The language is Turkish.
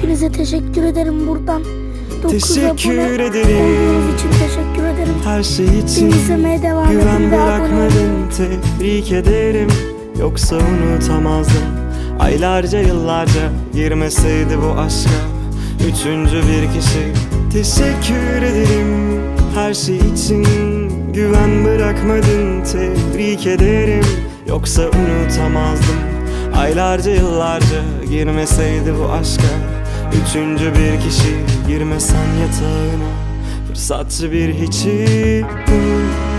Hepinize teşekkür ederim buradan. 9 Teşekkür ederim. için teşekkür ederim. Her şey için izlemeye devam edin güven olun. bırakmadın Tebrik ederim Yoksa unutamazdım Aylarca yıllarca girmeseydi bu aşka Üçüncü bir kişi Teşekkür ederim Her şey için güven bırakmadın Tebrik ederim Yoksa unutamazdım Aylarca yıllarca girmeseydi bu aşka Üçüncü bir kişi girmesen yatağına. Fırsatçı bir hiçi La